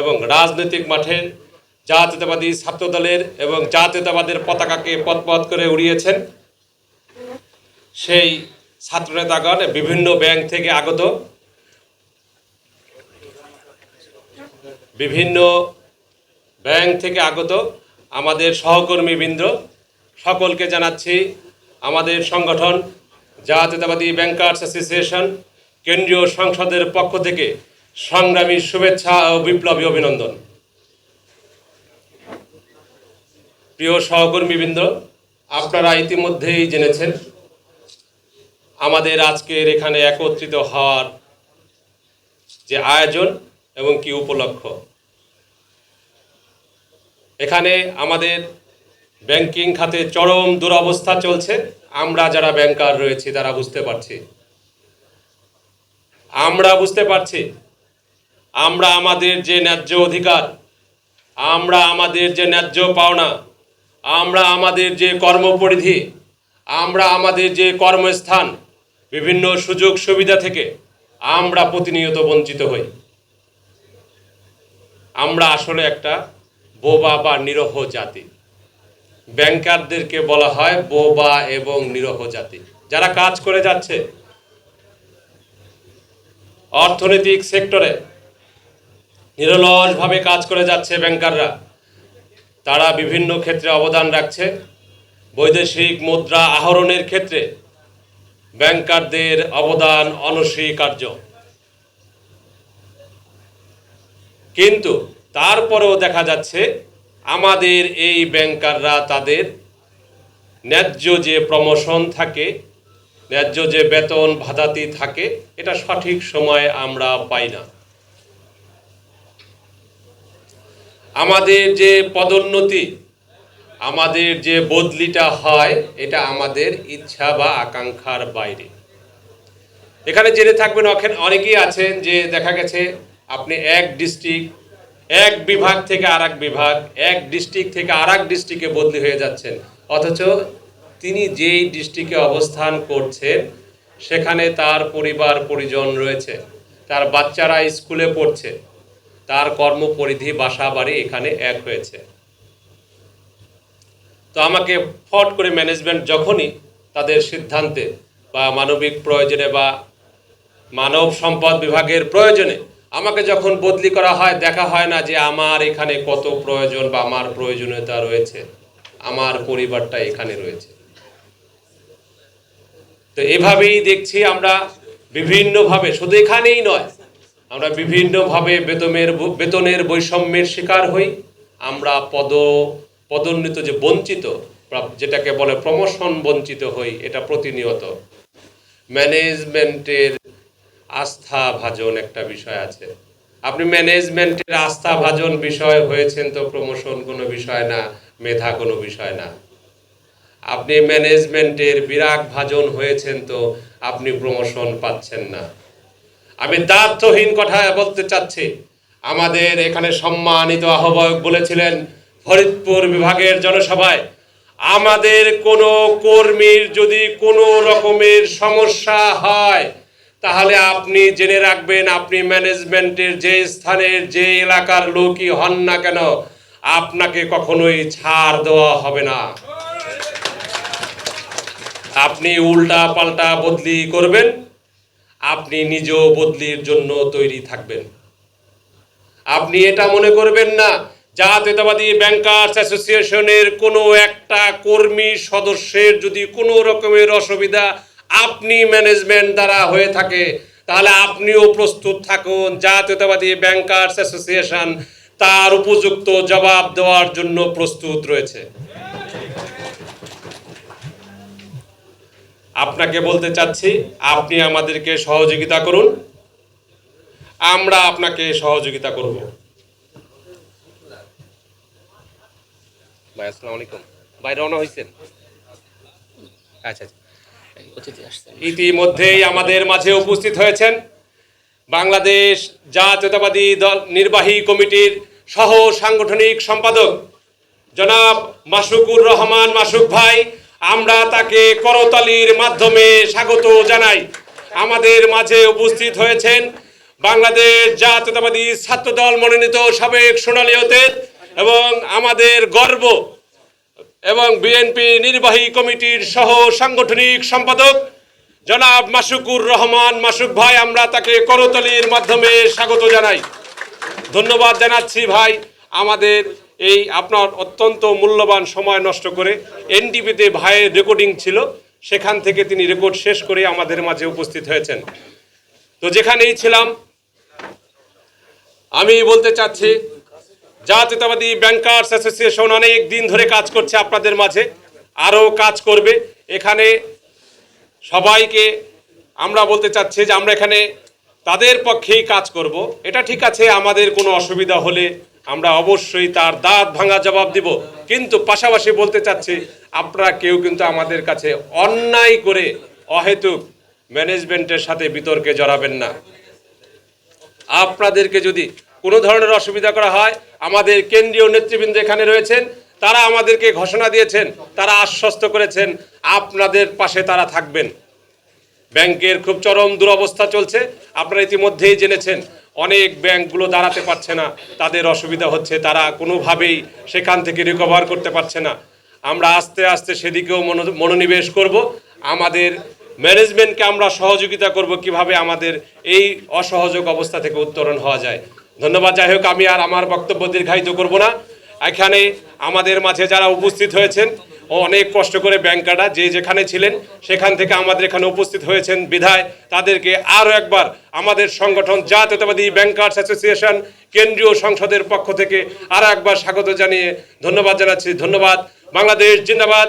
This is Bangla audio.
এবং রাজনৈতিক মাঠে জাতীয়তাবাদী ছাত্রদলের এবং জাতীয়তাবাদের পতাকাকে পথপথ করে উড়িয়েছেন সেই ছাত্রনেতাগণ বিভিন্ন ব্যাংক থেকে আগত। বিভিন্ন ব্যাংক থেকে আগত আমাদের সহকর্মীবৃন্দ। সকলকে জানাচ্ছি আমাদের সংগঠন জাতীয়তাবাদী ব্যাংকার্স অ্যাসোসিয়েশন কেন্দ্রীয় সংসদের পক্ষ থেকে সংগ্রামী শুভেচ্ছা ও বিপ্লবী অভিনন্দন। প্রিয় সহকর্মীবৃন্দ, আপনারা ইতিমধ্যেই জেনেছেন, আমাদের আজকের এখানে একত্রিত হওয়ার যে আয়োজন এবং কি উপলক্ষ। এখানে আমাদের ব্যাংকিং খাতে চরম দুরবস্থা চলছে। আমরা যারা ব্যাংকার রয়েছি, তারা বুঝতে পারছি। আমরা বুঝতে পারছি আমরা আমাদের যে ন্যায্য অধিকার, আমরা আমাদের যে ন্যায্য পাওনা, আমরা আমাদের যে কর্মপরিধি, আমরা আমাদের যে কর্মস্থান, বিভিন্ন সুযোগ সুবিধা থেকে আমরা প্রতিনিয়ত বঞ্চিত হই। আমরা আসলে একটা বোবা বা নিরহ জাতি। ব্যাংকারদেরকে বলা হয় বোবা এবং নিরহ জাতি। যারা কাজ করে যাচ্ছে, অর্থনৈতিক সেক্টরে নিরলসভাবে কাজ করে যাচ্ছে ব্যাংকাররা। তারা বিভিন্ন ক্ষেত্রে অবদান রাখছে। বৈদেশিক মুদ্রা আহরণের ক্ষেত্রে ব্যাংকারদের অবদান অনস্বীকার্য। কিন্তু তারপরেও দেখা যাচ্ছে, আমাদের এই ব্যাংকাররা তাদের ন্যায্য যে প্রমোশন থাকে, ন্যায্য যে বেতন ভাতাতি থাকে, এটা সঠিক সময়ে আমরা পাই না। আমাদের যে পদোন্নতি, আমাদের যে বদলিটা হয়, এটা আমাদের ইচ্ছা বা আকাঙ্ক্ষার বাইরে। এখানে জেনে থাকবেন অনেকেই আছেন যে দেখা গেছে আপনি এক ডিস্ট্রিক্ট, এক বিভাগ থেকে আর বিভাগ, এক ডিস্ট্রিক্ট থেকে আর এক ডিস্ট্রিক্টে বদলি হয়ে যাচ্ছেন। অথচ তিনি যেই ডিস্ট্রিক্টে অবস্থান করছেন, সেখানে তার পরিবার, পরিজন রয়েছে। তার বাচ্চারা স্কুলে পড়ছে। তার কর্মপরিধি বাসা বাড়ি এখানে এক হয়েছে। তো আমাকে ফট করে ম্যানেজমেন্ট যখনই তাদের সিদ্ধান্তে বা মানবিক প্রয়োজনে বা মানব সম্পদ বিভাগের প্রয়োজনে আমাকে যখন বদলি করা হয়, দেখা হয় না যে আমার এখানে কত প্রয়োজন বা আমার প্রয়োজনীয়তা রয়েছে। আমার পরিবারটা এখানে রয়েছে। তো এভাবেই দেখছি আমরা বিভিন্নভাবে, শুধু এখানেই নয় আমরা বিভিন্নভাবে বেতনের বেতনের বৈষম্যের শিকার হই। আমরা পদ, পদোন্নীত যে বঞ্চিত যেটাকে বলে প্রমোশন বঞ্চিত হই, এটা প্রতিনিয়ত। ম্যানেজমেন্টের আস্থা ভাজন একটা বিষয় আছে। আপনি ম্যানেজমেন্টের আস্থা ভাজন বিষয় হয়েছেন তো প্রমোশন কোনো বিষয় না, মেধা কোনো বিষয় না। আপনি ম্যানেজমেন্টের বিরাগ ভাজন হয়েছেন তো আপনি প্রমোশন পাচ্ছেন না। আমি দার্থহীন কথা বলতে চাচ্ছি। আমাদের এখানে সম্মানিত আহ্বায়ক বলেছিলেন, ফরিদপুর বিভাগের জনসভায়, আমাদের কোনো কর্মীর যদি কোনো রকমের সমস্যা হয়, তাহলে আপনি জেনে রাখবেন, আপনি ম্যানেজমেন্টের যে স্থানের যে এলাকার লোকই হন না কেন, আপনাকে কখনোই ছাড় দেওয়া হবে না। আপনি উল্টা পাল্টা বদলি করবেন। আপনি নিজেও বদলির জন্য তৈরি থাকবেন। আপনি এটা মনে করবেন না, জাতীয়তাবাদী ব্যাংকার্স অ্যাসোসিয়েশনের কোনো একটা কর্মী সদস্যের যদি কোনো রকমের অসুবিধা আপনি ম্যানেজমেন্ট দ্বারা হয়ে থাকে, তাহলে আপনিও প্রস্তুত থাকুন জাতীয়তাবাদী ব্যাংকার্স অ্যাসোসিয়েশন। তার উপযুক্ত জবাব দেওয়ার জন্য প্রস্তুত রয়েছে। আপনাকে বলতে চাচ্ছি আপনি আমাদেরকে সহযোগিতা করুন। আমরা আপনাকে সহযোগিতা করব। ভাই আসসালামু আলাইকুম। ভাই রওনা হয়েছেন আচ্ছা আচ্ছা। ইতিমধ্যেই আমাদের মাঝে উপস্থিত হয়েছেন বাংলাদেশ জাতীয়তাবাদী দল নির্বাহী কমিটির সহ সাংগঠনিক সম্পাদক জনাব মাসুকুর রহমান মাসুক ভাই আমরা তাকে করতালির মাধ্যমে স্বাগত জানাই। আমাদের মাঝে উপস্থিত হয়েছেন বাংলাদেশ জাতীয়তাবাদী ছাত্র দল মনোনীত সাবেক সোনালী অতীত এবং আমাদের গর্ব এবং বিএনপি নির্বাহী কমিটির সহ সাংগঠনিক সম্পাদক জনাব মাসুকুর রহমান। মাসুক ভাই, আমরা তাকে করতলির মাধ্যমে স্বাগত জানাই। ধন্যবাদ জানাচ্ছি ভাই, আমাদের এই আপনার অত্যন্ত মূল্যবান সময় নষ্ট করে এনটিভিতে ভাইয়ের রেকর্ডিং ছিল, সেখান থেকে তিনি রেকর্ড শেষ করে আমাদের মাঝে উপস্থিত হয়েছেন। তো যেখানেই ছিলাম, আমি বলতে চাচ্ছি, জাতীয়তাবাদী ব্যাংকার্স অ্যাসোসিয়েশন অনেক দিন ধরে কাজ করছে আপনাদের মাঝে, আরও কাজ করবে। এখানে সবাইকে আমরা বলতে চাচ্ছি যে আমরা এখানে তাদের পক্ষেই কাজ করব। এটা ঠিক আছে, আমাদের কোনো অসুবিধা হলে আমরা অবশ্যই তার দাঁত ভাঙা জবাব দিব। কিন্তু পাশাপাশি বলতে চাচ্ছি, আপনারা কেউ কিন্তু আমাদের কাছে অন্যায় করে অহেতুক ম্যানেজমেন্টের সাথে বিতর্কে জড়াবেন না। আপনাদেরকে যদি কোনো ধরনের অসুবিধা করা হয়, আমাদের কেন্দ্রীয় নেতৃবৃন্দ এখানে রয়েছেন, তারা আমাদেরকে ঘোষণা দিয়েছেন, তারা আশ্বস্ত করেছেন, আপনাদের পাশে তারা থাকবেন। ব্যাংকের খুব চরম দুরবস্থা চলছে। আপনারা ইতিমধ্যেই জেনেছেন, অনেক ব্যাংকগুলো দাঁড়াতে পারছে না। তাদের অসুবিধা হচ্ছে, তারা কোনোভাবেই সেখান থেকে রিকভার করতে পারছে না। আমরা আস্তে আস্তে সেদিকেও মনো- মনোনিবেশ করব। আমাদের ম্যানেজমেন্টকে আমরা সহযোগিতা করব কীভাবে আমাদের এই অসহযোগ অবস্থা থেকে উত্তরণ হওয়া যায়। ধন্যবাদ। যাই হোক, আমি আর আমার বক্তব্য দীর্ঘায়িত করব না। এখানে আমাদের মাঝে যারা উপস্থিত হয়েছেন অনেক কষ্ট করে ব্যাংকাররা যে যেখানে ছিলেন, সেখান থেকে আমাদের এখানে উপস্থিত হয়েছেন বিধায়। তাদেরকে আরও একবার আমাদের সংগঠন, জাতীয়তাবাদী ব্যাংকার্স অ্যাসোসিয়েশন, কেন্দ্রীয় সংসদের পক্ষ থেকে আরও একবার স্বাগত জানিয়ে ধন্যবাদ জানাচ্ছি। ধন্যবাদ। বাংলাদেশ জিন্দাবাদ।